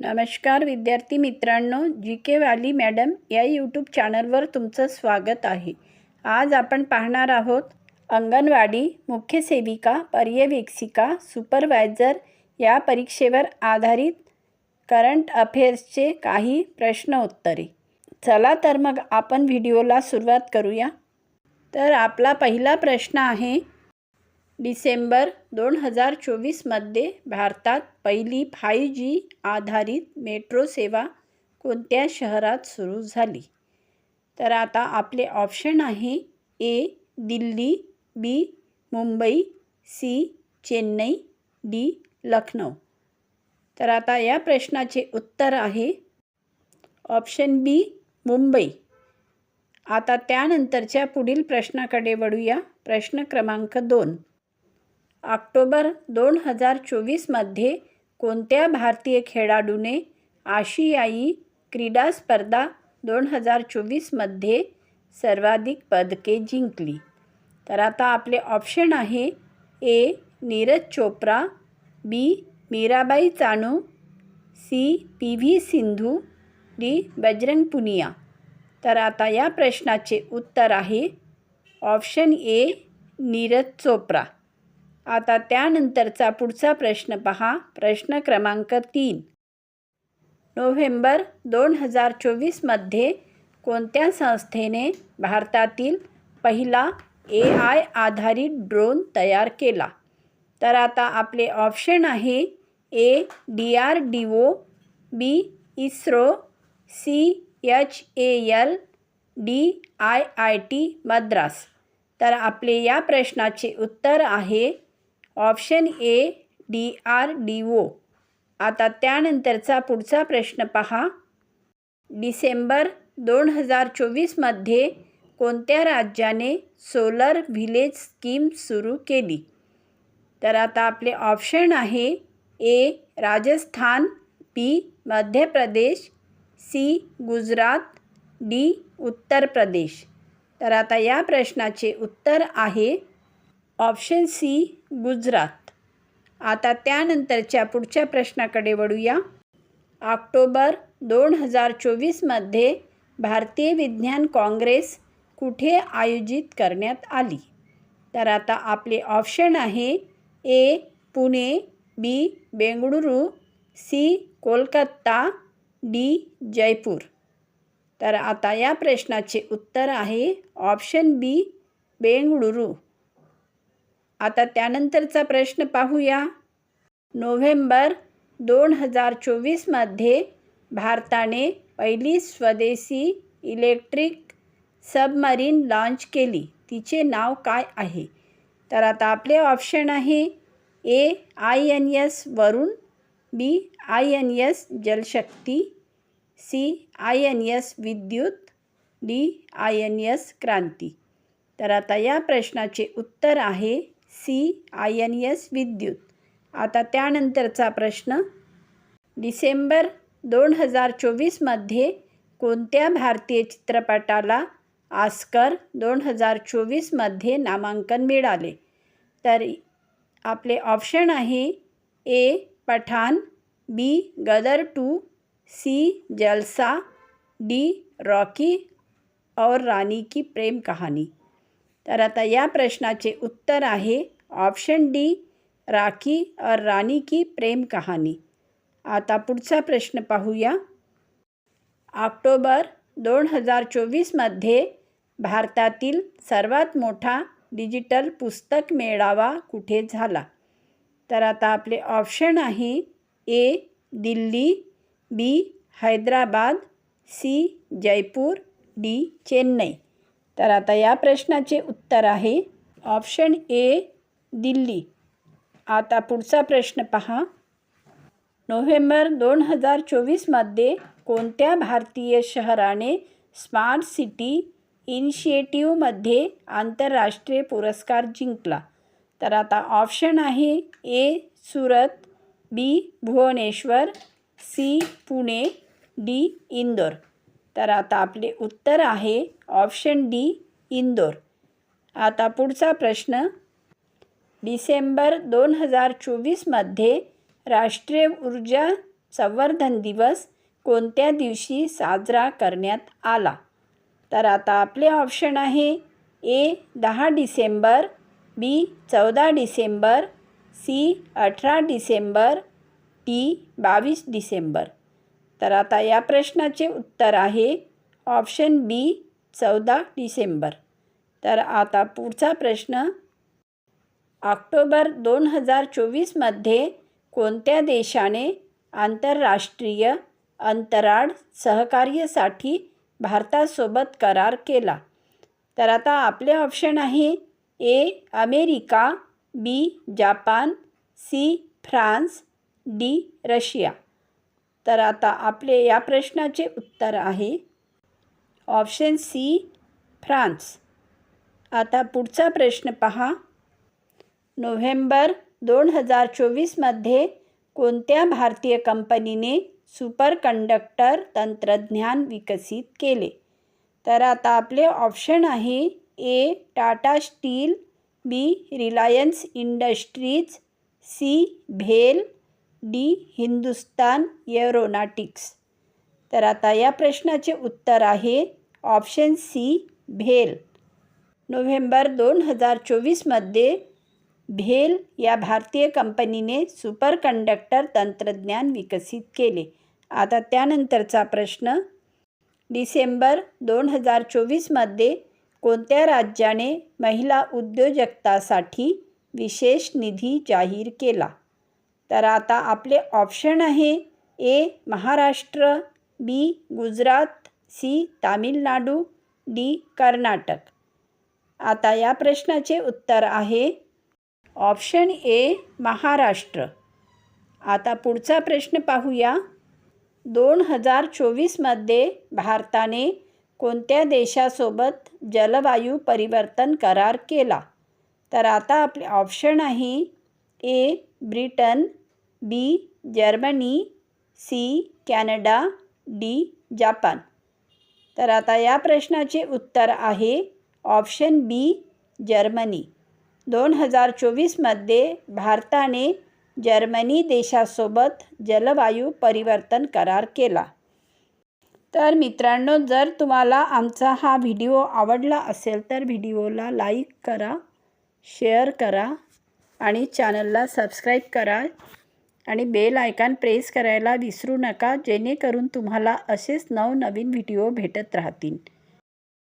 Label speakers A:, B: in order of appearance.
A: नमस्कार विद्यार्थी मित्रांनो जी के वाली मॅडम या यूट्यूब चॅनलवर तुमचं स्वागत आहे. आज आपण पाहणार आहोत अंगणवाडी मुख्य सेविका पर्यवेक्षिका सुपरवायझर या परीक्षेवर आधारित करंट अफेअर्सचे काही प्रश्न उत्तरे चला तर मग आपण व्हिडिओला सुरुवात करूया. तर आपला पहिला प्रश्न आहे डिसेंबर दोन हजार चोवीसमध्ये भारतात पहिली फाय जी आधारित मेट्रो सेवा कोणत्या शहरात सुरू झाली? तर आता आपले ऑप्शन आहे A Delhi B Mumbai C Chennai D Lucknow. तर आता या प्रश्नाचे उत्तर आहे ऑप्शन बी मुंबई. आता त्यानंतरच्या पुढील प्रश्नाकडे वळूया. प्रश्न क्रमांक दोन. ऑक्टोबर दोन हजार चोवीसमध्ये कोणत्या भारतीय खेळाडूने आशियाई क्रीडा स्पर्धा दोन हजार चोवीसमध्ये सर्वाधिक पदके जिंकली? तर आता आपले ऑप्शन आहे A Neeraj Chopra B Mirabai Chanu C P V Sindhu D Bajrang Punia. तर आता या प्रश्नाचे उत्तर आहे ऑप्शन ए नीरज चोप्रा. आता त्यानंतरचा पुढचा प्रश्न पहा. प्रश्न क्रमांक तीन. नोव्हेंबर दोन हजार चोवीसमध्ये कोणत्या संस्थेने भारतातील पहिला ए आय आधारित ड्रोन तयार केला? तर आता आपले ऑप्शन आहे A D R D O B ISRO C H A L D I I T Madras. तर आपले या प्रश्नाचे उत्तर आहे option A D R D O. आता त्यानंतरचा पुढचा प्रश्न पहा. डिसेंबर दोन हजार चोवीसमध्ये कोणत्या राज्याने सोलर व्हिलेज स्कीम सुरू केली? तर आता आपले ऑप्शन आहे ए राजस्थान बी मध्य प्रदेश सी गुजरात डी उत्तर प्रदेश. तर आता या प्रश्नाचे उत्तर आहे ऑप्शन सी गुजरात. आता त्यानंतरच्या पुढच्या प्रश्नाकडे वळूया. ऑक्टोबर दोन हजार चोवीसमध्ये भारतीय विज्ञान काँग्रेस कुठे आयोजित करण्यात आली? तर आता आपले ऑप्शन आहे A Pune B Bengaluru C Kolkata D Jaipur. तर आता या प्रश्नाचे उत्तर आहे ऑप्शन बी बेंगळुरू. आता त्यानंतरचा प्रश्न पाहूया. नोव्हेंबर दोन हजार चोवीसमध्ये भारताने पहिली स्वदेशी इलेक्ट्रिक सबमरीन लॉन्च केली. तिचे नाव काय आहे? तर आता आपले ऑप्शन आहे A I N S Varun B I N S Jalashakti C I N S Vidyut D I N S Kranti. तर आता या प्रश्नाचे उत्तर आहे सी आय एन एस विद्युत. आता त्यानंतरचा प्रश्न. डिसेंबर दोन हजार चोवीसमध्ये कोणत्या भारतीय चित्रपटाला आस्कर दोन हजार चोवीसमध्ये नामांकन मिळाले? तर आपले ऑप्शन आहे A Pathaan B Gadar two C Jalsa D Rocky Aur Rani Ki प्रेम कहानी. तर आता या प्रश्नाचे उत्तर आहे ऑप्शन डी राखी और रानी की प्रेम कहाणी आता पुढचा प्रश्न पाहूया. ऑक्टोबर दोन हजार चोवीसमध्ये भारतातील सर्वात मोठा डिजिटल पुस्तक मेळावा कुठे झाला? तर आता आपले ऑप्शन आहे A Delhi B Hyderabad C Jaipur D Chennai. तर आता या प्रश्नाचे उत्तर आहे. Option A Delhi. आता पुढचा प्रश्न पहा. नोव्हेंबर दोन हजार चोवीसमध्ये कोणत्या भारतीय शहराने स्मार्ट सिटी इनिशिएटिव्हमध्ये आंतरराष्ट्रीय पुरस्कार जिंकला? तर आता ऑप्शन आहे A Surat B Bhubaneswar C Pune D Indore. तर आता आपले उत्तर आहे ऑप्शन डी इंदोर. आता पुढचा प्रश्न. डिसेंबर दोन हजार चोवीसमध्ये राष्ट्रीय ऊर्जा संवर्धन दिवस कोणत्या दिवशी साजरा करण्यात आला? तर आता आपले ऑप्शन आहे ए दहा डिसेंबर बी चौदा डिसेंबर सी अठरा डिसेंबर डी बावीस डिसेंबर. तर आता या प्रश्नाचे उत्तर आहे ऑप्शन बी चौदा डिसेंबर. तर आता पुढचा प्रश्न ऑक्टोबर दोन हजार चोवीसमध्ये कोणत्या देशाने आंतरराष्ट्रीय अंतराळ सहकार्यासाठी भारतासोबत करार केला? तर आता आपले ऑप्शन आहे A America B Japan C France D Russia. तर आता आपले या प्रश्नाचे उत्तर आहे. ऑप्शन सी फ्रान्स आता पुढचा प्रश्न पहा. नोव्हेंबर दोन हजार चोवीसमध्ये कोणत्या भारतीय कंपनीने सुपर कंडक्टर तंत्रज्ञान विकसित केले? तर आता आपले ऑप्शन आहे A Tata steel B Reliance Industries C bhel D Hindustan aeronautics. तर आता या प्रश्नाचे उत्तर आहे ऑप्शन सी भेल. नोव्हेंबर दोन हजार चोवीसमध्ये भेल या भारतीय कंपनीने सुपर कंडक्टर तंत्रज्ञान विकसित केले. आता त्यानंतरचा प्रश्न डिसेंबर दोन हजार चोवीसमध्ये कोणत्या राज्याने महिला उद्योजकतासाठी विशेष निधी जाहीर केला? तर आता आपले ऑप्शन आहे A Maharashtra B Gujarat C Tamil Nadu D Karnataka. आता या प्रश्नाचे उत्तर आहे. Option A Maharashtra. आता पुढचा प्रश्न पाहूया. दोन हजार चोवीसमध्ये भारताने कोणत्या देशासोबत जलवायू परिवर्तन करार केला? तर आता आपले ऑप्शन आहे A Britain B Germany C Canada D Japan. तर आता या प्रश्नाचे उत्तर आहे ऑप्शन बी जर्मनी. दोन हजार चोवीसमध्ये भारताने जर्मनी देशासोबत जलवायू परिवर्तन करार केला. तर मित्रांनो जर तुम्हाला आमचा हा व्हिडिओ आवडला असेल तर व्हिडिओला लाईक करा शेअर करा आणि चॅनलला सबस्क्राईब करा. आणि बेल आयकॉन प्रेस करायला विसरू नका जेणेकरून तुम्हाला असेच नवनवीन व्हिडिओ भेटत राहतील.